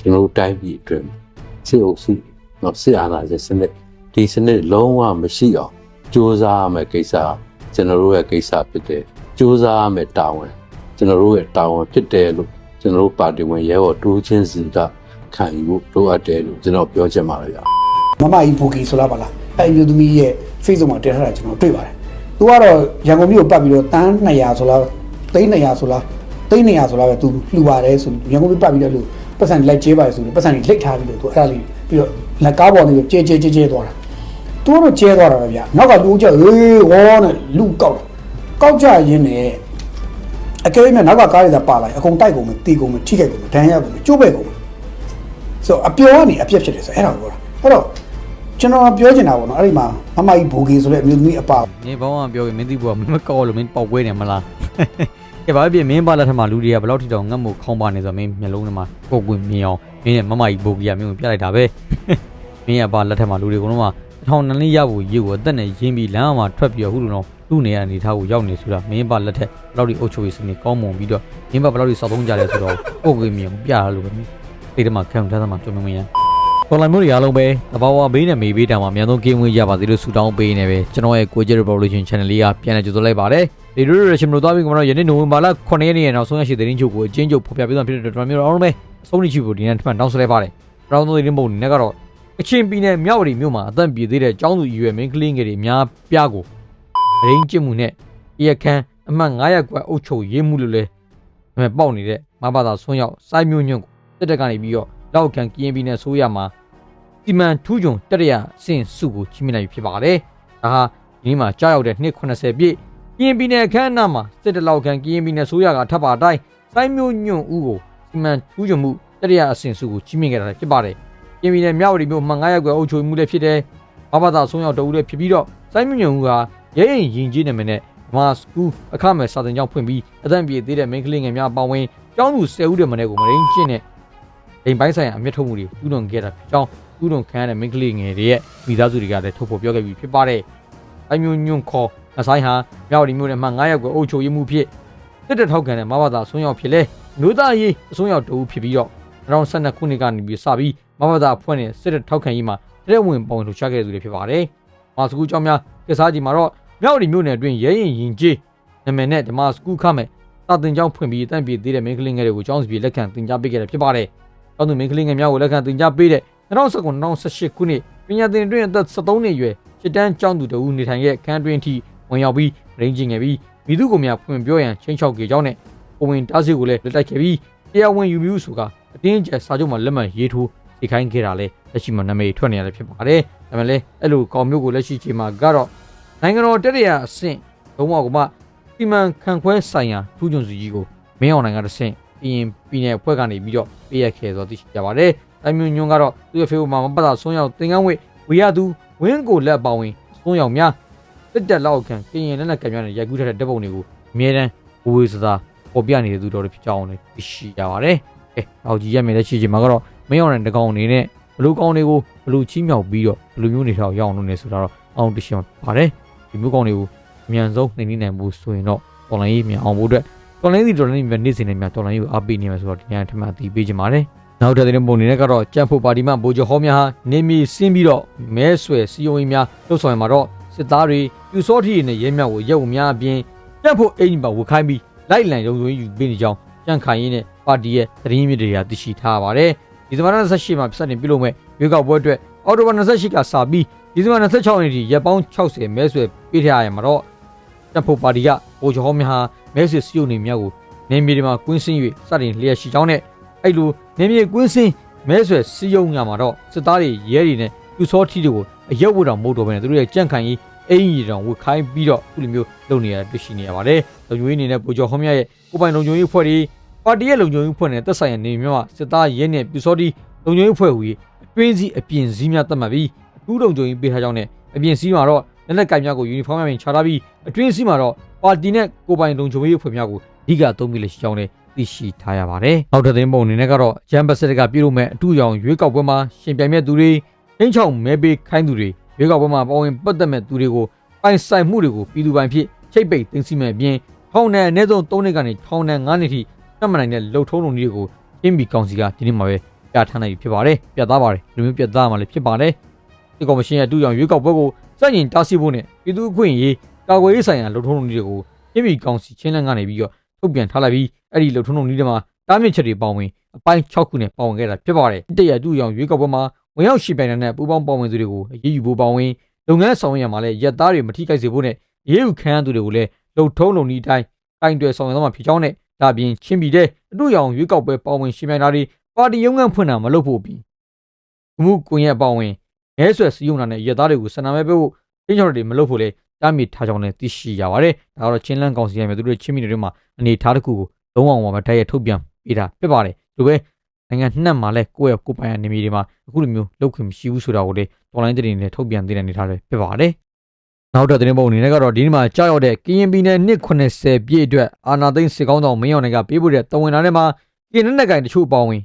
ကျွန်တော်တိုင်းပြည်အတွက်စစ်အုပ်စုနော်စစ်အာဏာရှင်စနစ်ဒီစနစ်လုံးဝမရှိအောင်စူးစမ်းရမယ့်ကိစ္စကျွန်တော်တို့ရဲ့ကိစ္စဖြစ်တယ်စူးစမ်းရမယ့်တာဝန်ကျွန်တော်တို့ရဲ့တာဝန်ဖြစ်တယ်လို့ကျွန်တော်တို့ပါတီဝင်ရဲဘော်တိုးချင်းစီကခံယူဖို့လိုအပ်တယ်လို့ကျွန်တော်ပြောချင်ပါတယ်ဗျာမမကြီးပူကီဆိုလာပါလားအဲ့ဒီသမီးရဲ့ Facebook မှာတင်ထားတာကျွန်တော်တွေ့ပါတယ်သူကတော့ရန်ကုန်မြို့ကိုပတ်ပြီးတော့တန်း200ဆိုလားသိန်း200ဆိုလားသိန်း200ဆိုလားပဲသူလှူပါတယ်ဆိုရန်ကုန်မြို့ပတ်ပြီးတော့လို့ ပတ်စံလိုက်ကျေးပါတယ်ဆိုပြီးပတ်စံကြီးလိတ်ထားပြီးတော့ तू အဲ့ဒါလေးပြီးတော့လက်ကားပေါ်နေပြီးကျဲကျဲကျဲကျဲသွားတာ။ तू တော့ကျဲသွားတာပဲဗျာ။နောက်ကလူကျဟေးဟောနဲ့လူကောက်တယ်။ကောက်ကြရင်းနဲ့အကယ်၍နောက်ကကားတွေသာပါလာရင်အကုန်တိုက်ကုန်မယ်တီကုန်မယ်ထိခိုက်ကုန်မယ်ဒဏ်ရာကုန်မယ်ကျိုးပဲကုန်မယ်ဆိုတော့အပျော်ကနေအပြက်ဖြစ်တယ်ဆိုအဲ့ဒါကိုပြောတာအဲ့တော့ကျွန်တော်ပြောချင်တာပေါ့နော်အဲ့ဒီမှာမမကြီးဘူဂီဆိုတဲ့အမျိုးသမီးအပါမင်းဘောင်းကပြောရင်မင်းသိဘူးကမင်းမကောက်လို့မင်းပေါက်ပွဲနေမလား ကဲဘာဖြစ်မင်းပါလက်ထက်မှာလူတွေကဘယ်လောက်ထိတောင်ငတ်မှုခေါင်းပါနေဆိုမင်းမျိုးလုံးထဲမှာပုတ်ပွင့်မြင်အောင်မင်းရဲ့မမကြီးဘိုကီယာမင်းကိုပြလိုက်တာပဲမင်းရဲ့ပါလက်ထက်မှာလူတွေကတော့မှထောင်နှလေးရဖို့ရေကိုအသက်နဲ့ရင်းပြီးလမ်းမှာထွက်ပြီးတော့ခုလိုတော့သူ့နေရာအနေထားကိုရောက်နေဆိုတာမင်းပါလက်ထက်ဘယ်လောက်ထိအုပ်ချုပ်ရေးစနစ်ကောင်းမွန်ပြီးတော့မင်းပါဘယ်လောက်ထိစောက်သုံးကြလဲဆိုတော့ပုတ်ပွင့်မြင်အောင်ပြရလို့ပဲမင်းဒီတမှာခံထားသမှာကြုံမင်းရတော်လိုင်းမျိုးတွေအားလုံးပဲတဘာဝဘေးနဲ့မေးဘေးတောင်မှာအများဆုံးကင်းဝေးရပါစေလို့ဆုတောင်းပေးနေပဲကျွန်တော်ရဲ့ကိုကျ Revolution Channel လေးကပြန်လည်ကြိုဆိုလိုက်ပါတယ်ဒီ လိုရရှင်မလို့သွားပြီးကတော့ယနေ့နိုဝင်ဘာလ9ရက်နေ့ရဲ့နောက်ဆုံးရရှိသတင်းချုပ်ကိုအချင်းချုပ်ဖော်ပြပေးသွားဖြစ်တဲ့တော်မျိုးအားလုံးပဲအဆုံးထိရှိဖို့ဒီနေ့ထပ်တောင်းဆိုလိုက်ပါတယ်ပရောင်းသုံးသတင်းပုံနဲ့ကတော့အချင်းပြည်နယ်မြောက်ဝတီမြို့မှာအသက်ပြည့်သေးတဲ့ကျောင်းသူအရွယ်မင်းကလေးငယ်တွေအများပြားကိုအရင်းကျစ်မှုနဲ့ရခန်းအမှတ်900ကွက်အုပ်ချုပ်ရေးမှုလို့လဲအမှပေါက်နေတဲ့မဘာသာဆွန်းရောက်စိုင်းမျိုးညွန့်ကိုတက်တက်ကနေပြီးတော့လောက်ကန်ကင်းပြည်နယ်ဆိုးရမှာစီမံထူးချွန်တရရစင်စုကိုချီးမြှင့်လိုက်ပြီဖြစ်ပါတယ်။ဒါဟာဒီနေ့မှာကြားရောက်တဲ့နှစ်80ပြည့် ကရင်ပြည်နယ်အခမ်းအနားမှာစစ်တလောက်ခံကရင်ပြည်နယ်ဆိုရကထပ်ပါတိုင်းစိုင်းမျိုးညွန့်ဦးကိုစီမံထူးချွန်မှုတရရအစင်စုကိုချီးမြှင့်ခဲ့တာလည်းဖြစ်ပါတယ်။ကရင်ပြည်နယ်မြောက်ဝတီမြို့မှာ900ကျွဲအုပ်ချုပ်မှုလည်းဖြစ်တယ်။ဘာဘာသာဆုံးရောက်တဦးလည်းဖြစ်ပြီးတော့စိုင်းမျိုးညွန့်ဦးဟာရဲရင်ရင်ကြီးနာမည်နဲ့မာစကူအခမဲ့စာတင်ကျောင်းဖွင့်ပြီးအသံပြေသေးတဲ့မိန်းကလေးငယ်များပါဝင်ကျောင်းသူ10ဦးတည်းမနဲ့ကိုမရင်းကျင့်တဲ့အိမ်ပိုင်းဆိုင်ရာအမျက်ထုတ်မှုတွေပြုလုပ်ခဲ့တာဖြစ်ကြောင်းဥဒုံခန်းတဲ့မိန်းကလေးငယ်တွေရဲ့မိသားစုတွေကလည်းထုတ်ဖော်ပြောခဲ့ပြီးဖြစ်ပါတယ်။အမျိုးညွန့်ခေါ် အဆိုင်ဟာမြောက်ဒီမျိုးနဲ့မှ9ရောက်ကိုအုပ်ချုပ်ရေးမှုဖြစ်တစ်တထောက်ခံတဲ့မဘာသာအစွန်းရောက်ဖြစ်လဲမျိုးသားရေးအစွန်းရောက်တူဖြစ်ပြီးတော့2012ခုနှစ်ကနေပြီးစပြီးမဘာသာအဖွဲ့နဲ့စစ်တပ်ထောက်ခံရေးမှာတဲ့ဝင်ပုံလှူချခဲ့တဲ့သူတွေဖြစ်ပါတယ်။မာစကူကျောင်းများကစားကြီးမှာတော့မြောက်ဒီမျိုးနယ်အတွင်းရဲရင်ရင်ကြီးနာမည်နဲ့ဓမ္မစကူခမဲ့တာတင်ကျောင်းဖွင့်ပြီးတန့်ပြေသေးတဲ့မိန်းကလေးငယ်တွေကိုကျောင်းစီပြေလက်ခံတင် जा ပေးခဲ့တယ်ဖြစ်ပါတယ်။ကျောင်းသူမိန်းကလေးငယ်များကိုလက်ခံတင် जा ပေးတဲ့2019 2018ခုနှစ်ပညာသင်အတွင်းအသက်73နှစ်အရွယ်ရှစ်တန်းကျောင်းသူတဦးနေထိုင်ရဲ့ခန်းတွင်းထိ ဝင်ရောက်ပြီးရင်းကျင်ခဲ့ပြီးမိသူကိုများဖွင့်ပြောရန်ချင်းချောက်ကြေကြောင်းနဲ့ပုံဝင်တားစီကိုလည်းလက်တိုက်ခဲ့ပြီးတရားဝင်ယူမျိုးဆိုကအတင်းကျပ်စာချုပ်မှာလက်မှတ်ရေးထိုးစီခိုင်းခဲ့တာလည်းလက်ရှိမှာနာမည်ထွက်နေရတယ်ဖြစ်ပါတယ်။ဒါပေမဲ့လည်းအဲ့လိုကောင်မျိုးကိုလက်ရှိချိန်မှာကတော့နိုင်ငံတော်တရရအဆင့်လုံးဝကမှစီမံခန့်ခွဲဆိုင်ရာထူးချွန်စုကြီးကိုမင်းအောင်နိုင်ငံတစ်ဆင့်ပြီးရင်ပြည်နယ်အဖွဲ့ကနေပြီးတော့ပေးရခဲ့သောသိရှိကြပါတယ်။တိုင်းမျိုးညွန့်ကတော့သူ့ရဲ့ဖေးမှာမပတ်တာဆွန်းရောက်တင်ကန်းဝေဝေရသူဝင်းကိုလက်ပေါဝင်ဆွန်းရောက်များ တက်တက်လောက်ခံကရင်လက်နက်ကံများနဲ့ရိုက်ကူးထားတဲ့တပ်ပုံတွေကိုအမြဲတမ်းဝေဝေစသာပေါ်ပြနေတဲ့သူတော်တွေဖြစ်ကြအောင်လည်းသိရှိကြပါတယ်။ကဲတော့ကြီးရက်မယ်လက်ရှိချိန်မှာကတော့မင်းအောင်တဲ့တကောင်အနေနဲ့ဘလူကောင်တွေကိုဘလူချီးမြှောက်ပြီးတော့ဘလူမျိုးနေထောက်ရအောင်လုပ်နေဆိုတာတော့အောင်တရှင်ပါတယ်။ဒီမျိုးကောင်တွေကိုအမြန်ဆုံးနှိမ့်နေနိုင်မှုဆိုရင်တော့တော်လိုင်းရေးမြန်အောင်ဖို့အတွက်တော်လိုင်းစီတော်လိုင်းမြန်နေ့စဉ်နဲ့မြန်တော်လိုင်းရေးကိုအားပေးနေမှာဆိုတော့ဒီညထမှအတီးပေးချင်ပါတယ်။နောက်ထပ်တဲ့ပုံအနေနဲ့ကတော့ကြံ့ဖို့ပါတီမှဗိုလ်ချုပ်ဟောများဟာနေမီဆင်းပြီးတော့မဲဆွယ်စီယုံရင်များလှုပ်ဆောင်ရမှာတော့ စစ်သားတွေပြူစောထီတွေနဲ့ရဲမြောက်ကိုရုပ်များအပြင်ကြံ့ဖို့အိမ်မှာဝခိုင်းပြီးလိုက်လံရုံရုံယူပေးနေကြောင်းကြံ့ခိုင်ရင်းနဲ့ပါတီရဲ့သတင်းမြစ်တွေကသိရှိထားပါတယ်။ဒီဇင်ဘာလ28မှာပြဿနာပြုလုပ်မဲ့ရွေးကောက်ပွဲအတွက်အော်တိုဘာ28ကစပြီးဒီဇင်ဘာ26ရက်နေ့ရက်ပေါင်း60မဲဆွယ်ပေးထားရမှာတော့ကြံ့ဖို့ပါတီကဗိုလ်ချုပ်ဟောများဟာမဲဆွယ်စီယုံနေများကိုနေမြေတွေမှာကွင်းစင်း၍စတင်လျက်ရှိကြောင်းနဲ့အဲ့လိုနေမြေကွင်းစင်းမဲဆွယ်စီယုံရမှာတော့စစ်သားတွေရဲတွေနဲ့ပြူစောထီတွေကိုအရက်ဝတ်တော်မဟုတ်တော့ဘဲနဲ့သူတို့ရဲ့ကြန့်ခိုင်ကြီး အင်ကြီးတော်ဝတ်ခိုင်းပြီးတော့ခုလိုမျိုးလုပ်နေရတွေ့ရှိနေရပါတယ်။လုံခြုံရေးအနေနဲ့ပူကျော်ဟောမြရဲ့ကိုပိုင်လုံခြုံရေးဖွဲ့တွေပါတီရဲ့လုံခြုံရေးဖွဲ့နဲ့တက်ဆိုင်ရနေမြေမှာစစ်သားရဲနဲ့ပြူစောထီလုံခြုံရေးဖွဲ့ဟူအတွင်းစည်းအပြင်စည်းများတတ်မှတ်ပြီးအထူးလုံခြုံရေးပေးထားကြောင်းနဲ့အပြင်စည်းမှာတော့လက်နက်ကင်များကိုယူနီဖောင်းများပြင်ချထားပြီးအတွင်းစည်းမှာတော့ပါတီနဲ့ကိုပိုင်လုံခြုံရေးဖွဲ့များကိုအဓိကသုံးပြီးလက်ရှိကြောင်းနဲ့သိရှိထားရပါတယ်။နောက်တစ်သိန်းပုံအနေနဲ့ကတော့ဂျမ်ဘတ်စစ်ကပြုလုပ်မဲ့အထူးရောင်ရွေးကောက်ပွဲမှာရှင်ပြိုင်မဲ့သူတွေချင်းချောင်မဲပေးခိုင်းသူတွေ ရွေးကောက်ပွဲမှာပါဝင်ပတ်သက်မဲ့သူတွေကိုပိုင်ဆိုင်မှုတွေကိုပြည်သူပိုင်ဖြစ်ချိတ်ပိတ်သိမ်းဆည်းမဲ့အပြင်ထောင်နဲ့အနည်းဆုံး3နှစ်ကနေထောင်နဲ့9နှစ်ထိတတ်မှတ်နိုင်တဲ့လှုပ်ထုံးလုံတွေကိုချင်းဘီကောင်စီကဒီနေ့မှာပဲပြဋ္ဌာန်းလိုက်ပြီဖြစ်ပါတယ်ပြတ်သားပါတယ်လူမျိုးပြတ်သားမှလည်းဖြစ်ပါတယ်ဒီကော်မရှင်ရဲ့အတူရောင်ရွေးကောက်ပွဲကိုစတင်တားဆီးဖို့နဲ့ပြည်သူ့အခွင့်အရေးကာကွယ်ရေးဆိုင်ရာလှုပ်ထုံးလုပ်နည်းတွေကိုပြည်ပြည်ကောင်စီချင်းလန်းကနေပြီးတော့ထုတ်ပြန်ထားလိုက်ပြီးအဲ့ဒီလှုပ်ထုံးလုပ်နည်းတွေမှာတားမြစ်ချက်တွေပါဝင်အပိုင်း6ခုနဲ့ပါဝင်ခဲ့တာဖြစ်ပါတယ်တရအတူရောင်ရွေးကောက်ပွဲမှာ ဝင်ရောက်ရှိပိုင်တဲ့ပူးပေါင်းပါဝင်သူတွေကိုအရေးယူဖို့ပါဝင်လုပ်ငန်းဆောင်ရွက်ရမှာလည်းရက်သားတွေမထိခိုက်စေဖို့နဲ့အရေးယူခံရသူတွေကိုလည်းလှုပ်ထုံးလုပ်နည်းအတိုင်းကင်တွယ်ဆောင်ရွက်သွားမှာဖြစ်ကြောင်းနဲ့ဒါပြင်ချင်းပြည်တဲ့အတူရောင်ရွေးကောက်ပွဲပါဝင်ရှိပိုင်တာတွေပါတီရုံးခန်းဖွင့်တာမလုပ်ဖို့ပြီးဒီမှုကွန်ရက်ပါဝင်ရဲဆွဲစည်းရုံးတာနဲ့ရက်သားတွေကိုစန္ဒမဲပေးဖို့ချင်းချော်တွေမလုပ်ဖို့လေတားမြစ်ထားကြောင်းလည်းသိရှိရပါတယ်ဒါကတော့ချင်းလန်းကောင်စီရမယ်သူတို့ချင်းပြည်တွေမှာအနေထားတစ်ခုကိုလုံးဝအောင်ပါတိုက်ရိုက်ထုတ်ပြန်ပေးတာဖြစ်ပါတယ်ဒီလိုပဲ နိုင်ငံနှံ့မှာလဲကိုယ့်ရဲ့ကိုယ်ပိုင်အနေမီတွေမှာအခုလိုမျိုးလောက်ခင်မရှိဘူးဆိုတာကိုလေ online သတင်းတွေနဲ့ထုတ်ပြန်သေးတဲ့အနေထားတွေဖြစ်ပါတယ်နောက်တဲ့သတင်းပုံအနေနဲ့ကတော့ဒီနေ့မှာကြောက်ရောက်တဲ့ကရင်ပြည်နယ်290ပြည့်အတွက်အာနာသိန်းစစ်ကောင်းဆောင်မင်းအောင်နိုင်ကပေးပို့တဲ့တဝန်လာထဲမှာကရင်နဲ့ကိုင်တချို့ပေါင်းဝင်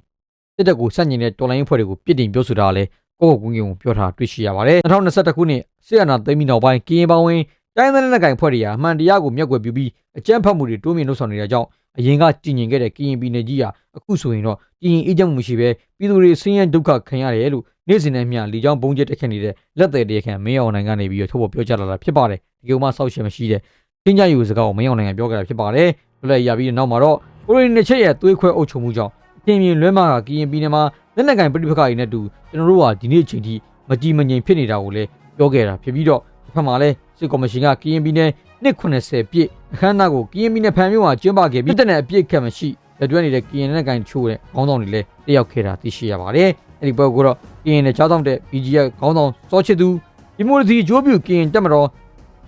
တက်တက်ကိုစန့်ကျင်တဲ့တော်လိုင်းအဖွဲ့တွေကိုပြစ်တင်ပြောဆိုတာလည်းကိုယ့်ကိုယ်ကိုယ်ကိုပြောထားတွေ့ရှိရပါတယ်2021ခုနှစ်စစ်အာဏာသိမ်းပြီးနောက်ပိုင်းကရင်ပေါင်းဝင် တိုင်းသားနဲ့ကိုင်ဖွဲ့တွေဟာအမှန်တရားကိုမျက်ကွယ်ပြုပြီးအကြမ်းဖက်မှုတွေတိုးမြင့်လှုပ်ဆောင်နေတာကြောင့်အရင်ကကြည်ညင်ခဲ့တဲ့ကရင်ပြည်နယ်ကြီးဟာအခုဆိုရင်တော့ကြည်ရင်အေးချမ်းမှုမရှိဘဲပြည်သူတွေဆင်းရဲဒုက္ခခံရတယ်လို့နေ့စဉ်နဲ့မျှလီကြောင်းဘုံကျက်တက်ခတ်နေတဲ့လက်သေးတရားခံမင်းအောင်နိုင်ကနေပြီးတော့ထုတ်ဖော်ပြောကြားလာတာဖြစ်ပါတယ်ဒီကုန်းမဆောက်ရှင်မရှိတဲ့ချင်းကြယူစကားကိုမင်းအောင်နိုင်ကပြောကြတာဖြစ်ပါတယ်လွတ်လပ်ရပြီးတဲ့နောက်မှာတော့ကိုရီနှစ်ချက်ရဲ့သွေးခွဲအုပ်ချုပ်မှုကြောင့်အပြင်းပြင်းလွဲမှားကကရင်ပြည်နယ်မှာလက်နက်ကင်ပြဋိပက္ခတွေနဲ့တူကျွန်တော်တို့ဟာဒီနေ့အချိန်ထိမကြည်မငြိမ်ဖြစ်နေတာကိုလည်းပြောခဲ့တာဖြစ်ပြီးတော့တစ် ဖက်မှာလည်းစစ်ကော်မရှင်ကကရင်ပြည်နယ်290ပြည့်အခမ်းအနားကိုကရင်ပြည်နယ်ဖန်မြို့မှာကျင်းပခဲ့ပြီးတက်တဲ့အပြည့်ခတ်မရှိလက်တွဲနေတဲ့ကရင်နဲ့ကန်ချိုးတဲ့ခေါင်းဆောင်တွေလည်းတက်ရောက်ခဲ့တာသိရှိရပါတယ်။အဲ့ဒီပွဲကတော့ကရင်နဲ့ချောင်းဆောင်တဲ့ BGF ခေါင်းဆောင်စောချစ်သူဒီမိုဒီဂျိုးပြူကရင်တက်မတော်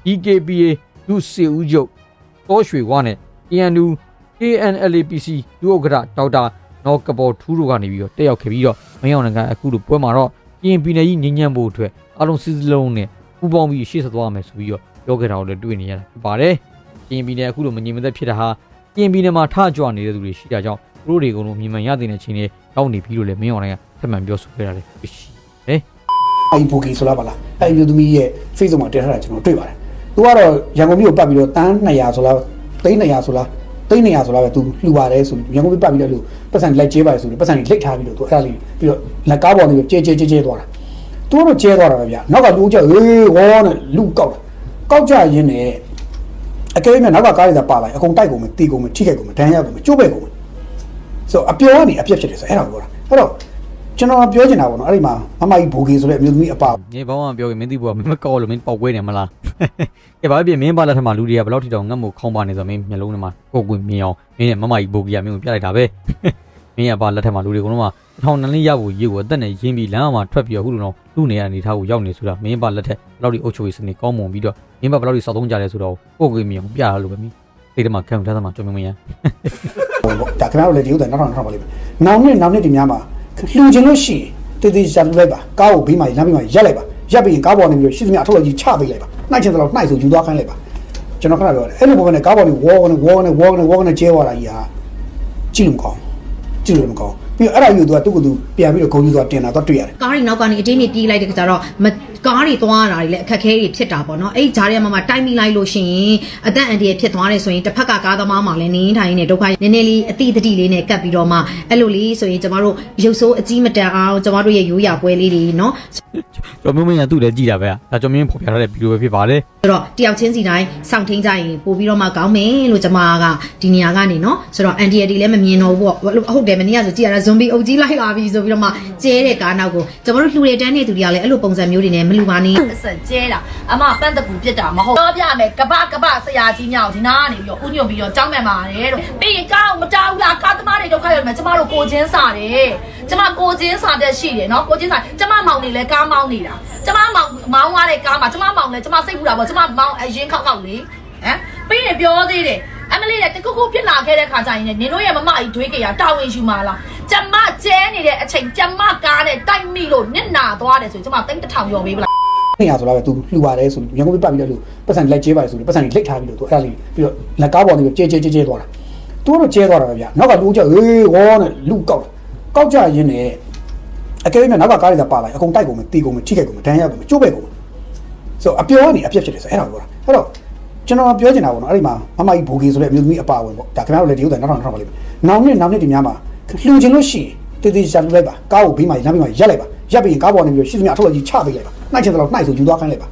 DKPA ဒုစေဦးချုပ်တောရွှေဝါနဲ့ KNU KNLAPC ဒုဥက္ကဋ္ဌဒေါက်တာနော်ကပေါ်ထူးတို့ကနေပြီးတော့တက်ရောက်ခဲ့ပြီးတော့မင်းအောင်နိုင်ငံအခုလိုပွဲမှာတော့ကရင်ပြည်နယ်ကြီးငြိမ်းချမ်းဖို့အတွက်အားလုံးစစ်စစ်လုံးနဲ့ ပူးပေါင်းပြီးရှေ့ဆက်သွားမယ်ဆိုပြီးတော့ပြောခဲ့တာကိုလည်းတွေ့နေရတာဖြစ်ပါတယ်။ကရင်ပြည်နယ်အခုလိုမငြိမ်မသက်ဖြစ်တာဟာကရင်ပြည်နယ်မှာထကြွနေတဲ့သူတွေရှိတာကြောင့်သူတို့တွေကိုယ်လုံးမြင်မှန်ရတဲ့ချင်းတွေရောက်နေပြီလို့လည်းမင်းအောင်နိုင်ငံထပ်မံပြောဆိုခဲ့တာလည်းဖြစ်ရှိတယ်။အိုင်ဘူကီဆိုလားပါလားအဲ့ဒီမျိုးသမီးရဲ့ Facebook မှာတင်ထားတာကျွန်တော်တွေ့ပါတယ်သူကတော့ရန်ကုန်မြို့ကိုပတ်ပြီးတော့တန်း200ဆိုလားသိန်း200ဆိုလားသိန်း200ဆိုလားပဲသူလှူပါတယ်ဆိုရန်ကုန်မြို့ပတ်ပြီးတော့လူပတ်စံလိုက်ကျဲပါတယ်ဆိုပြီးပတ်စံလိတ်ထားပြီးတော့သူအဲ့ဒါလေးပြီးတော့လက်ကားပေါ်နေပြီးကျဲကျဲကျဲကျဲသွားတာ သူကတော့ကျဲသွားတာပဲဗျာနောက်ကလူကြောက်ဟေးဝေါနဲ့လူကောက်တာကောက်ကြရင်းနဲ့အကယ်၍နောက်ကကားရည်သာပါလာရင်အကုန်တိုက်ကုန်မယ်တီကုန်မယ်ထိခိုက်ကုန်မယ်ဒဏ်ရာကုန်မယ်ကျိုးပဲကုန်မယ်ဆိုအပျော်ကနေအပြက်ဖြစ်တယ်ဆိုအဲ့ဒါကိုပြောတာအဲ့တော့ကျွန်တော်ပြောချင်တာပေါ့နော်အဲ့ဒီမှာမမကြီးဘူဂီဆိုတဲ့အမျိုးသမီးအပါငေဘောင်းကပြောရင်မင်းသိဘူးကမင်းမကောက်လို့မင်းပေါက်ကွဲနေမလားကဲဘာဖြစ်မင်းပါလက်ထက်မှာလူတွေကဘယ်လောက်ထိတောင်ငတ်မို့ခေါင်းပါနေဆိုမင်းမျက်လုံးထဲမှာကိုကွင်မြင်အောင်မင်းနဲ့မမကြီးဘိုကီယာမင်းကိုပြလိုက်တာပဲမင်းကပါလက်ထက်မှာလူတွေကတော့ မှထောင်နှလေးရဖို့ရေကိုအသက်နဲ့ရင်းပြီးလမ်းမှာထွက်ပြီးတော့အခုလိုတော့လူနေရအနေထားကိုရောက်နေဆိုတာမင်းပါလက်ထက်ဘယ်လောက်ထိအုပ်ချုပ်ရေးစနစ်ကောင်းမွန်ပြီးတော့မင်းပါဘယ်လောက်ထိစောက်သုံးကြလဲဆိုတော့ကိုကွင်မြင်အောင်ပြရလို့ပဲမင်းအဲ့ဒီမှာခံထားသမှာကြုံမင်းရပေါ့ဒါခင်ဗျားတို့လည်းဒီဥစ္စာနောက်ထောင်ထောင်ပါလိမ့်မယ်။နောက်နှစ်နောက်နှစ်ဒီများမှာလှူခြင်းလို့ရှိရင်တည်တည်ကြလှူလိုက်ပါကားကိုဘေးမှာလမ်းဘေးမှာရက်လိုက်ပါရက်ပြီးရင်ကားပေါ်နေပြီးရှိသမျှအထောက်အကြီးချပေးလိုက်ပါနှိုက်ချင်တယ်လို့နှိုက်ဆိုယူသွားခိုင်းလိုက်ပါကျွန်တော်ခဏပြောတယ်အဲ့လိုပုံနဲ့ကားပေါ်နေဝေါကနေဝေါကနေဝေါကနေဝေါကနေကျဲသွားတာကြီးဟာကြည့်လို့မကောင်းကြည့်လို့မကောင်း ပြီးတော့အဲ့ဒါယူသူကသူ့ကိုယ်သူပြန်ပြီးတော့ဂုံယူသွားတင်တာတော့တွေ့ရတယ်ကားတွေနောက်ကနေအတင်းကြီးပြေးလိုက်တဲ့ကြတော့မကားတွေသွားရတာတွေလည်းအခက်အခဲတွေဖြစ်တာပေါ့နော်အဲ့ဒီဂျားထဲမှာမှတိုက်မိလိုက်လို့ရှိရင်အသက်အန္တရာယ်ဖြစ်သွားတယ်ဆိုရင်တစ်ဖက်ကကားသမားမှလည်းနင်းထိုင်နေဒုက္ခနည်းနည်းလေးအတိတတိလေးနဲ့ကပ်ပြီးတော့မှအဲ့လိုလေးဆိုရင်ကျမတို့ရုပ်ဆိုးအကြီးမတန်အောင်ကျမတို့ရဲ့ရိုးရာပွဲလေးတွေနော်ကျွန်တော်မင်းမင်းကသူ့လည်းကြည်တာပဲဒါကျွန်တော်မင်းဖော်ပြထားတဲ့ဗီဒီယိုပဲဖြစ်ပါတယ်ဆိုတော့တယောက်ချင်းစီတိုင်းစောင့်ထင်းကြရင်ပို့ပြီးတော့မှကောင်းမယ်လို့ကျမကဒီနေရာကနေနော်ဆိုတော့အန်တီရီလည်းမမြင်တော့ဘူးပေါ့ဟုတ်တယ်မနေ့ကဆိုကြည်ရတာဇွန်ဘီအုပ်ကြီးလိုက်လာပြီဆိုပြီးတော့မှကျဲတဲ့ကားနောက်ကိုကျမတို့လှူတဲ့တန်းနေသူတွေကလည်းအဲ့လိုပုံစံမျိုးတွေနဲ့မလှူပါနဲ့အဆက်ကျဲတာအမပန်းတပူပြစ်တာမဟုတ်တော့ပြမယ်ကပကပဆရာကြီးမြောက်ဒီနာကနေပြီးတော့ဥညွန်ပြီးတော့ကြောင်းမှန်ပါတယ်လို့ပြီးရင်ကောင်းမတောင်းလားကားသမားတွေဒုက္ခရောက်မယ်ကျမတို့ကိုချင်းစားတယ်ကျမကိုချင်းစားတဲ့ရှိတယ်နော်ကိုချင်းစားကျမမောင်နေလဲကားမောင်းနေတာကျမမောင်မောင်းသွားတဲ့ကားမှာကျမမောင်လဲကျမစိတ်ပူတာပေါ့ကျမမောင်းအရင်ခောက်ခောက်လေဟမ်ပြီးရင်ပြောသေးတယ်အ မလေးကတခုခုဖြစ်လာခဲ့တဲ့ခါကျရင်လည်းနင်တို့ရဲ့မမကြီးတွေးကြရတာဝန်ယူမှာလားကျမကျဲနေတဲ့အချိန်ကျမကားနဲ့တိုက်မိလို့နစ်နာသွားတယ်ဆိုရင်ကျမတိတ်တစ်ထောင်ရောပေးပလား200ဆိုလားပဲသူလှူပါတယ်ဆိုပြီးရန်ကုန်မြို့ပတ်ပြီးတော့လူပတ်စံလိုက်ကျဲပါတယ်ဆိုပြီးပတ်စံလိတ်ထားပြီးတော့သူအဲ့ဒါလေးပြီးတော့လက်ကားပေါ်နေပြီးကျဲကျဲကျဲကျဲသွားတာသူကတော့ကျဲသွားတာပဲဗျာနောက်ကလူကြောက်ဟေးဝေါနဲ့လူကောက်တာကောက်ကြရင်းနဲ့အကယ်၍နောက်ကကားတွေသာပါလာရင်အကုန်တိုက်ကုန်မယ်တီကုန်မယ်ထိခိုက်ကုန်မယ်ဒဏ်ရာကုန်မယ်ကျိုးပဲကုန်မယ်ဆိုအပျော်ကနေအပြက်ဖြစ်တယ်ဆိုအဲ့ဒါကိုပြောတာအဲ့တော့ ကျွန်တော်ပြောချင်တာပေါ့နော်အဲ့ဒီမှာမမကြီးဘူဂီဆိုတဲ့အမျိုးသမီးအပါဝင်ပေါ့ဒါခင်ဗျားတို့လည်းဒီဥစ္စာနောက်ထောင်ထောင်ပါလိမ့်မယ်နောက်နှစ်နောက်နှစ်ဒီများမှာလှူခြင်းလို့ရှိရင်တတေးသေးချာလူလိုက်ပါကားကိုဘေးမှာလမ်းဘေးမှာရက်လိုက်ပါရက်ပြီးရင်ကားပေါ်နေပြီးတော့ရှိသမျှအထောက်အကြီးချပေးလိုက်ပါနှိုက်ချင်တယ်လို့နှိုက်ဆိုယူသွားခိုင်းလိုက်ပါ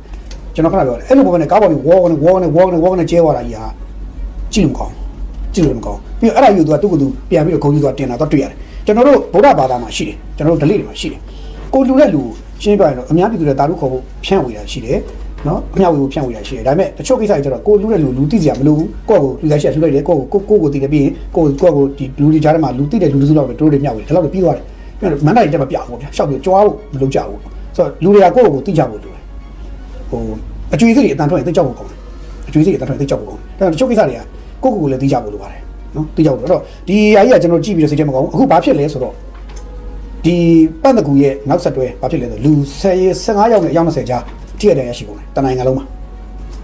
ကျွန်တော်ခဏပြောတယ်အဲ့လိုပုံနဲ့ကားပေါ်နေဝေါကနေဝေါကနေဝေါကနေဝေါကနေကျဲသွားတာကြီးဟာကြည့်လို့မကောင်းကြည့်လို့မကောင်းပြီးတော့အဲ့ဒါယူသူကသူ့ကိုယ်သူပြန်ပြီးတော့ခုံကြီးသွားတင်တာတော့တွေ့ရတယ်ကျွန်တော်တို့ဗုဒ္ဓဘာသာမှာရှိတယ်ကျွန်တော်တို့ delete တွေမှာရှိတယ်ကိုလူတဲ့လူရှင်းပြရင်တော့အများပြည်သူတွေတာလို့ခေါ်ဖို့ဖြန့်ဝေတာရှိတယ် နော်အများဝေဖို့ဖြန့်ဝေတာရှိတယ်ဒါပေမဲ့တချို့ကိစ္စတွေကျတော့ကိုလူတဲ့လူလူသိစရာမလိုဘူးကိုယ့်ကိုလူလိုက်ချက်လူလိုက်တယ်ကိုယ့်ကိုကိုကိုကိုသိတယ်ပြီးရင်ကိုကိုကိုဒီလူတွေကြားထဲမှာလူသိတဲ့လူလူစုတော့တို့တွေမျှဝေတယ်ဒါတော့ပြီးသွားတယ်ပြီးတော့မန္တလေးတက်မပြဘူးဗျာရှောက်ပြီးကြွားဖို့မလုပ်ကြဘူးဆိုတော့လူတွေကကိုယ့်ကိုသိကြဖို့လိုတယ်ဟိုအကျွေးစိတ်တွေအတန်ထွက်ရင်သိကြောက်ဖို့ကောင်းတယ်အကျွေးစိတ်တွေအတန်ထွက်ရင်သိကြောက်ဖို့ကောင်းတယ်ဒါပေမဲ့တချို့ကိစ္စတွေကကိုယ့်ကိုယ်ကိုလည်းသိကြဖို့လိုပါတယ်နော်သိကြဖို့လိုတော့ဒီအရာကြီးကကျွန်တော်ကြည့်ပြီးတော့စိတ်ထဲမကောင်းဘူးအခုဘာဖြစ်လဲဆိုတော့ဒီပန့်တကူရဲ့နောက်ဆက်တွဲဘာဖြစ်လဲဆိုလူ10ရေ15ယောက်နဲ့အယောက်20ကြား ထိရတဲ့ရရှိကုန်တယ်တနိုင်ငံလုံးမှာ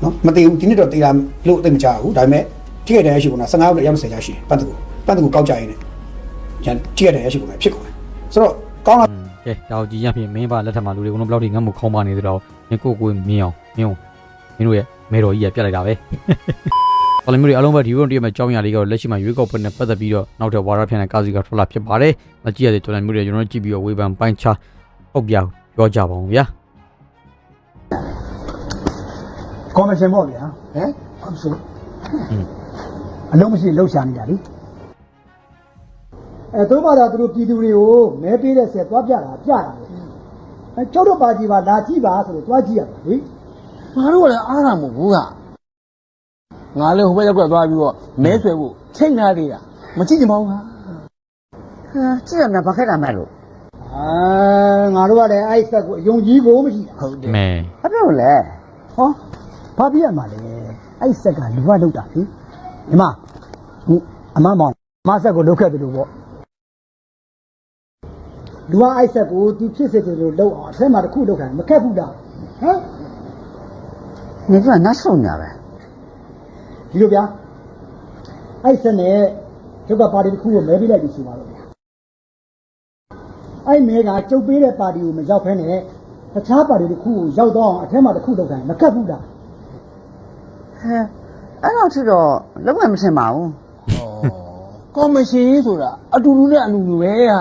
နော်မသိဘူးဒီနေ့တော့တေးတာလို့သိမကြဘူးဒါပေမဲ့ထိရတဲ့ရရှိကုန်တာ15ယောက်နဲ့အယောက်20ကြားရှိတယ်ပန့်တကူပန့်တကူကောက်ကြရင်လည်းညထိရတဲ့ရရှိကုန်တယ်ဖြစ်ကုန်တယ်ဆိုတော့ကောင်းလာကဲတောက်ကြီးရဖြင့်မင်းပါလက်ထက်မှာလူတွေကတော့ဘယ်လောက်ထိငတ်မှုခေါင်းပါနေသလဲတော့မင်းကိုကိုမြင်အောင်မြင်အောင်မင်းတို့ရဲ့မဲတော်ကြီးကပြတ်လိုက်တာပဲတော်လည်းမျိုးတွေအလုံးပဲဒီဘုံတည်းမှာကြောင်းရလေးကတော့လက်ရှိမှာရွေးကောက်ပွဲနဲ့ပတ်သက်ပြီးတော့နောက်ထပ်ဝါရဖြန့်တဲ့ကာစီကထွက်လာဖြစ်ပါတယ်မကြည့်ရတဲ့တော်လည်းမျိုးတွေကျွန်တော်တို့ကြည့်ပြီးတော့ဝေဖန်ပိုင်းခြားဟုတ်ပြပြောကြပါအောင်ဗျာ ကော်မရှင်ပေါ့ဗျာဟမ်ဟုတ်ဆိုအလုံးမရှိလှုပ်ရှားနေတာလीအဲတို့ဘာသာသူတို့ပြည်သူတွေကိုမဲပေးတဲ့ဆက်သွားပြတာပြတာလေအဲကျောက်တော့ပါကြီးပါလာကြည့်ပါဆိုတော့သွားကြည့်ရပါလေငါတို့ကလည်းအားရမို့ဘူးကငါလည်းဟိုဘက်ရောက်သွားပြီးတော့မဲဆွဲဖို့ချိန်ထားသေးတာမကြည့်ကြပါဘူးဟာဟာကြည့်ရမှာဘာခက်တာမဲ့လို့ အာငါတို့ကလည်းအဲ့ဆက်ကိုအယုံကြည်ကိုမရှိတာဟုတ်တယ်မဲဘာဖြစ်လို့လဲဟောဘာပြရမှာလဲအဲ့ဆက်ကလူကလောက်တာလေဒီမှာဟိုအမမောင်အမဆက်ကိုလောက်ခဲ့တယ်လို့ပေါ့လူကအဲ့ဆက်ကိုသူဖြစ်စေတယ်လို့လောက်အောင်အထက်မှာတစ်ခုလောက်ခံမခက်ဘူးလားဟမ်နေကနတ်ဆုံညာပဲဒီလိုဗျာအဲ့ဆက်နဲ့ကျုပ်ကပါတီတစ်ခုကိုမဲပေးလိုက်ပြီဆိုပါတော့ဗျာ အဲ့မဲကကျုပ်ပေးတဲ့ပါတီကိုမရောက်ဖ ೇನೆ တခြားပါတီတစ်ခုကိုရောက်တော့အောင်အထက်မှာတစ်ခုလောက်ခံမခက်ဘူးလားဟဲအဲ့တော့သူတော့လုံးဝမထင်ပါဘူးကော်မရှင်ဆိုတာအတူတူနဲ့အတူတူပဲဟာ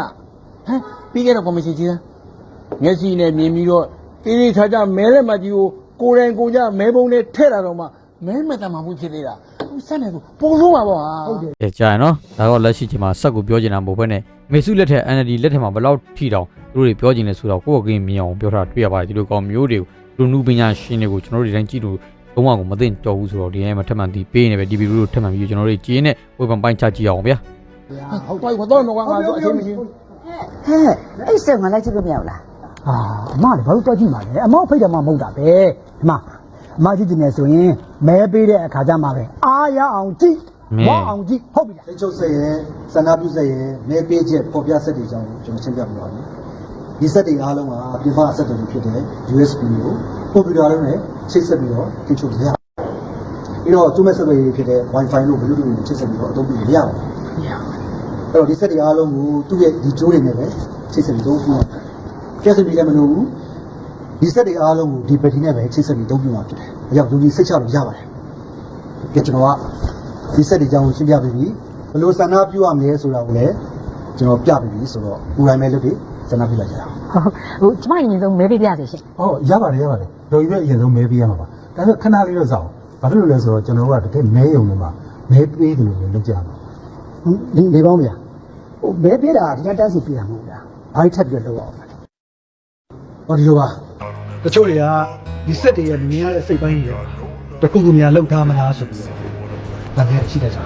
ဟမ်ပြီးခဲ့တဲ့ကော်မရှင်ကြီးသားမျက်စိနဲ့မြင်ပြီးတော့တိတိကျကျမဲလက်မကြီးကိုကိုယ်တိုင်ကိုယ်ကြမဲပုံနဲ့ထည့်တာတော့မှမဲမတတ်မှမှုဖြစ်သေးတာစက်နေဆိုပုံဆုံးပါပေါ့ဟာဟုတ်တယ်ကဲကြာရနော်ဒါတော့လက်ရှိချိန်မှာစက်ကိုပြောချင်တာမဟုတ်ဘဲနဲ့ မေစုလက်ထက် NLD လက်ထက်မှာဘယ်လောက်ထိတောင်သူတို့တွေပြောချင်လဲဆိုတော့ကိုယ့်အကင်းမြင်အောင်ပြောတာတွေ့ရပါတယ်ဒီလိုကောင်မျိုးတွေကိုလူနုပညာရှင်တွေကိုကျွန်တော်တို့ဒီတိုင်းကြည့်လို့လုံးဝကိုမသိတော့ဘူးဆိုတော့ဒီနေ့မှာထပ်မံတီးပေးနေပဲဒီဗီဒီယိုကိုထပ်မံပြီးကျွန်တော်တို့ကြည့်နေဝေဖန်ပိုင်းချကြည့်အောင်ဗျာဟုတ်တော့တော့တော့ငါတော့အချင်းမရှိဘူးဟဲအဲ့ဆက်ငါလိုက်ကြည့်လို့မရဘူးလားအာအမလည်းဘာလို့တွက်ကြည့်မှာလဲအမောက်ဖိတ်တယ်မှမဟုတ်တာပဲဒီမှာအမကြည့်ကြည့်နေဆိုရင်မဲပေးတဲ့အခါကျမှပဲအားရအောင်ကြည့် ဝအောင်ကြည့်ဟုတ်ပြီလားထိတ်ချုပ်ဆက်ရဲ့ဆန္ဒပြုဆက်ရဲ့မဲပေးချက်ပေါ်ပြဆက်တွေကြောင့်ကျွန်တော်ရှင်းပြပြပါမယ်။ဒီဆက်တွေအားလုံးကပြင်ပဆက်တွေဖြစ်တဲ့ USB ကိုကွန်ပျူတာလုံးနဲ့ချိတ်ဆက်ပြီးတော့ထိတ်ချုပ်ရပါတယ်။ပြီးတော့ကျုံးမဲ့ဆက်တွေဖြစ်တဲ့ Wi-Fi လို့ Bluetooth တွေချိတ်ဆက်ပြီးတော့အသုံးပြုလို့ရပါတယ်။အဲ့တော့ဒီဆက်တွေအားလုံးကိုသူ့ရဲ့ဒီကြိုးတွေနဲ့ပဲချိတ်ဆက်ပြီးသုံးပြုရပါတယ်။ကျက်စပြီးလည်းမလို့ဘူးဒီဆက်တွေအားလုံးကိုဒီဘက်ထရီနဲ့ပဲချိတ်ဆက်ပြီးသုံးပြုမှာဖြစ်တယ်။အရောက်လူကြီးစိတ်ချလို့ရပါတယ်။ကြည့်ကျွန်တော်က ဒီဆက်တွေကြောင်းရှင်းပြပြီးပြီဘယ်လိုဆန္ဒပြုရမလဲဆိုတာကိုလည်းကျွန်တော်ပြပြီးပြီဆိုတော့ကိုယ်တိုင်ပဲလုပ်ပြီးဆန္ဒပြုလိုက်ကြတာဟိုကျမအရင်ဆုံးမဲပေးပြစေရှင်။ဟုတ်ရပါတယ်ရပါတယ်။ဒေါ်ကြီးပဲအရင်ဆုံးမဲပေးရမှာပါ။ဒါပေမဲ့ခဏလေးတော့စောင့်။ဘာဖြစ်လို့လဲဆိုတော့ကျွန်တော်တို့ကတကယ်မဲယုံနေမှာမဲပေးတယ်လို့လည်းလုပ်ကြမှာဒီဒီပေါင်းဗျာဟိုမဲပေးတာဒီကတန်းစီပြရမှာဗျာဘာထပ်ပြီးတော့လောက်အောင်ဟောဒီလိုပါတချို့တွေကဒီစက်တွေရဲ့မြင်ရတဲ့စိတ်ပိုင်းတွေတခုခုများလောက်ထားမလားဆိုပြီး တော့ဒါလည်းရှိတယ်ကြာ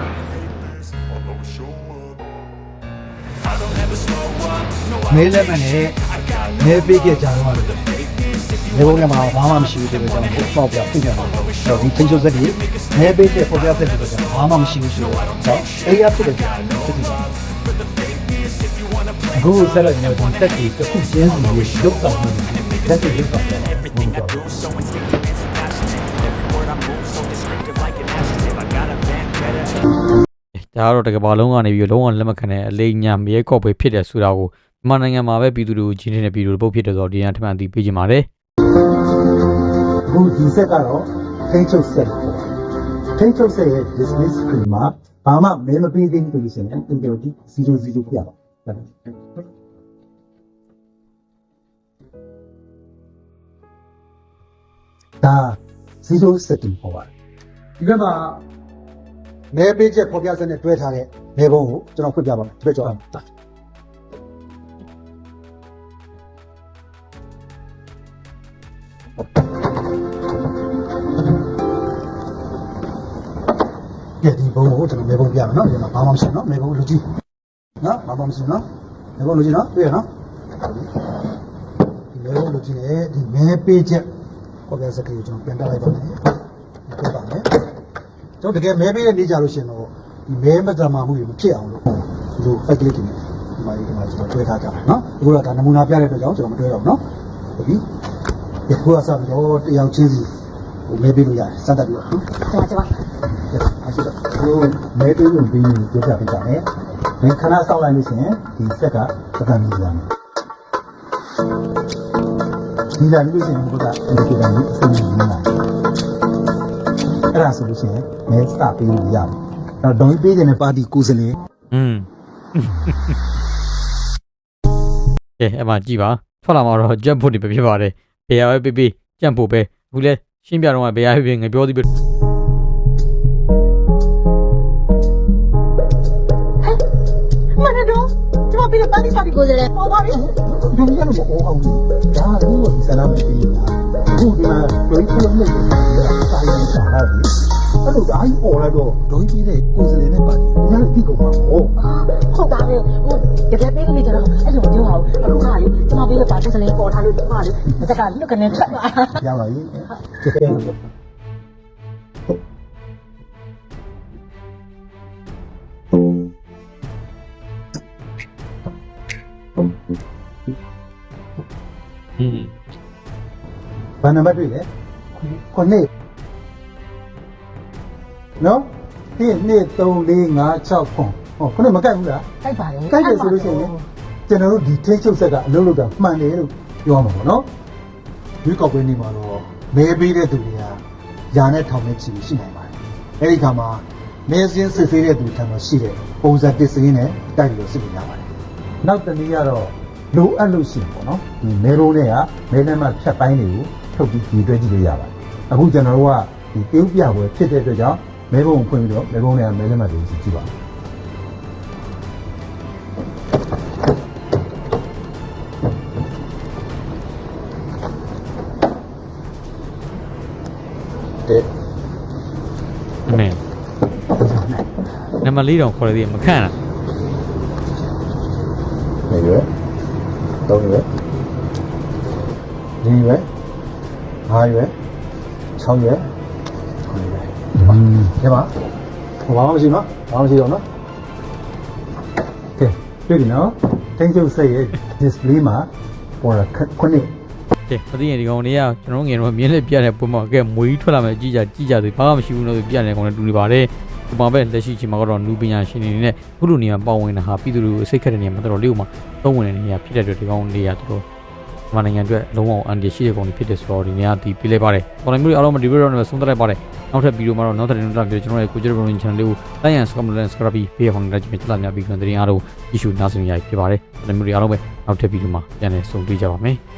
မဲလက်မနဲ့မဲပေးကြကြတော့တယ်ဒီဘုံကမှာဘာမှမရှိဘူးတဲ့ကြောင့်ပေါ့ပြပြပြန်တော့ဒီချင်းချိုစက်တွေမဲပေးတဲ့ပေါ်ပြစက်တွေကြောင့်ဘာမှမရှိဘူးဆိုတော့အဲ့ရဖြစ်တယ်ကြာဖြစ်တယ်အခုဆက်လက်နေတော့တက်ကြီးတစ်ခုချင်းစီရုပ်ဆောင်နေတယ်တက်ကြီးရုပ်ဆောင်တ ဒါကတော့တကဘာလုံးကနေပြီးလုံးဝလက်မခံတဲ့အလေးညာမရဲကော့ပဲဖြစ်တယ်ဆိုတာကိုမြန်မာနိုင်ငံမှာပဲပြည်သူလူကြီးနေတဲ့ပြည်သူလူပုတ်ဖြစ်တယ်ဆိုတော့ဒီကထမှန်သိပေးချင်ပါတယ်။အခုဒီဆက်ကတော့ထိတ်ချုပ်ဆက်ထိတ်ချုပ်ဆက်ရဲ့ dismiss screen မှာဘာမှမဲမပေးသေးဘူးလို့ဆိုရင်အင်တာဒီ00ပြရအောင်။ဒါ0စတင်ပေါ်ပါတယ်ဒီကမှာ မဲပေးချက်ပေါ်ပြစက်နဲ့တွဲထားတဲ့မဲပုံးကိုကျွန်တော်ဖွင့်ပြပါမယ်ဒီဘက်ကျော်အောင်တာကဲဒီဘုံကိုကျွန်တော်မဲပုံးပြမယ်နော်ဒီမှာဘာမှမရှိဘူးနော်မဲပုံးလူကြီးနော်ဘာမှမရှိဘူးနော်မဲပုံးလူကြီးနော်တွေ့ရနော်ဒီမဲပုံးလူကြီးနဲ့ဒီမဲပေးချက်ပေါ်ပြစက်ကလေးကိုကျွန်တော်ပြန်တက်လိုက်ပါမယ်ပြပါမယ် ကျွန်တော်တကယ်မဲပေးတဲ့နေ့ကြလို့ရှိရင်တော့ဒီမဲမတမာမှုတွေမဖြစ်အောင်လို့ဒီလို fake လေးတွေနဲ့ဒီမှာဒီမှာကျွန်တော်တွဲထားကြတယ်နော်အခုတော့ဒါနမူနာပြတဲ့အတွက်ကြောင့်ကျွန်တော်မတွဲတော့ဘူးနော်ဟုတ်ပြီဒီခုကစပြီးတော့တယောက်ချင်းစီဟိုမဲပေးလို့ရတယ်စက်တက်ပြီးတော့နော်ကျမကျမအဲ့ဒါကိုမဲပေးလို့ပြီးရင်ပြပြပေးကြမယ်။ဒီခဏစောင့်လိုက်လို့ရှိရင်ဒီဆက်ကပတ်သက်နေကြမယ်။ဒီလာလို့ရှိရင်ဘုရားအဲ့ဒီကိစ္စကိုအစိမ်းနေနေတာ။ အဲ့ဒါဆိုလို့ရှိရင်မဲစပေးလို့ရတယ်။တော့ဒုံပေးတဲ့ပါတီကိုယ်စလေอืมကဲအဲ့မှာကြည့်ပါထွက်လာမှာတော့ကြက်ဖို့နေပဲဖြစ်ပါတယ်ဘယ်ရပဲပေးပေးကြက်ဖို့ပဲအခုလဲရှင်းပြတော့ဘယ်ရပဲပေးငါပြောသည်ပဲမနတော့ကျမ ပြီးတော့ပါတီပါတီကိုယ်စလဲပေါ်ပါပြီဒုံရလို့မအောင်အောင်ဘူး။ဒါကဘုရားဒီဆလာမပေးဘူးလား။အခုဒီမှာဒုံကိုလည်းစာရင်းစာရတယ်။အဲ့လိုဒါကြီးပေါ်လာတော့ဒုံကြီးတဲ့ကိုယ်စလေနဲ့ပါတီ။ဒါလည်းဒီကောင်ပါ။ဟုတ်ဟုတ်တာပဲဟိုတကယ်ပေးနေကြတော့အဲ့လိုပြောအောင်အခုခါလေးကျမပြီးတော့ပါတီစလဲပေါ်ထားလို့ကျမလေးတက်ကလွတ်ကနေထွက်သွားရပါပြီ။ อืมဘာနံပါတ်တွေ့လဲခုနှစ်နော်ဒီနှစ်3 4 5 6ခုဟောခုနှစ်မကိုက်ဘူးလားကြိုက်ပါလေကိုက်တယ်ဆိုလို့ရှိရင်ကျွန်တော်တို့ဒီထိတ်ချုပ်ဆက်ကအလုပ်လုပ်တာမှန်တယ်လို့ပြောမှာပေါ့နော်ဒီကောက်ပွဲနေမှာတော့မဲပေးတဲ့သူတွေကယာနဲ့ထောင်နဲ့ချီရှိနိုင်ပါတယ်အဲ့ဒီခါမှာမဲစင်းစစ်ဆေးတဲ့သူထံမှာရှိတဲ့ပုံစံတစ်စင်းနဲ့တိုက်ပြီးတော့စစ်လို့ရပါတယ်နောက်တစ်နည်းကတော့ လိုအပ်လို့ရှိရင်ပေါ့နော်ဒီမဲရိုးတွေကမဲနဲ့မှဖြတ်ပိုင်းတွေကိုထုတ်ပြီးဒီတွဲကြည့်လို့ရပါတယ်အခုကျွန်တော်တို့ကဒီပြုတ်ပြပွဲဖြစ်တဲ့အတွက်ကြောင့်မဲဘုံကိုဖွင့်ပြီးတော့မဲဘုံတွေကမဲနဲ့မှတွေကိုကြည့်ပါမယ်တဲ့မဲနံပါတ်၄တောင်ခေါ်ရသေးတယ်မခန့်လား နေရွယ် သုံးရွယ်၄ရွယ်၅ရွယ်၆ရွယ်9ရွယ်ဒီမှာဒီမှာဟိုဘာမှမရှိနော်ဘာမှမရှိတော့နော်ကဲတွေ့ပြီနော်တင်းကျုပ်စိတ်ရဲ့ display မှာပေါ်တာခုနှစ်ကဲမသိရင်ဒီကောင်တွေကကျွန်တော်တို့ငယ်တော့မြင်းလက်ပြတဲ့ပုံမှာကဲမွေးထွက်လာမယ်ကြည်ကြကြည်ကြသေးဘာမှမရှိဘူးလို့ပြတဲ့ကောင်တွေတူနေပါတယ် ဒီမှာပဲလက်ရှိချိန်မှာကတော့နူပညာရှင်တွေနဲ့ခုလိုနေရာပေါဝင်တာဟာပြည်သူတွေကိုစိတ်ခက်တဲ့နေရာမှာတော်တော်လေးဥမှာသုံးဝင်တဲ့နေရာဖြစ်တဲ့အတွက်ဒီကောင်တွေကတော်တော်မြန်မာနိုင်ငံအတွက်လုံးဝအန်ဒီရှိတဲ့ကောင်တွေဖြစ်တဲ့ဆိုတော့ဒီနေရာဒီပြလိုက်ပါတယ်။ပေါ်နေမျိုးတွေအားလုံးမဒီဗီဒီယိုနဲ့ဆုံးသက်လိုက်ပါတယ်။နောက်ထပ်ဗီဒီယိုမှာတော့နောက်ထပ်တင်ပြပြီးကျွန်တော်ရဲ့ကိုကျရဘရုံ channel လေးကို like and subscribe နဲ့ subscribe ပြီးပေးအောင်လည်းကြည့်ကြလာများပြီးကျွန်တော်တင်အားလုံး issue နားဆင်ရဖြစ်ပါတယ်။ပေါ်နေမျိုးတွေအားလုံးပဲနောက်ထပ်ဗီဒီယိုမှာပြန်လည်ဆုံတွေ့ကြပါမယ်။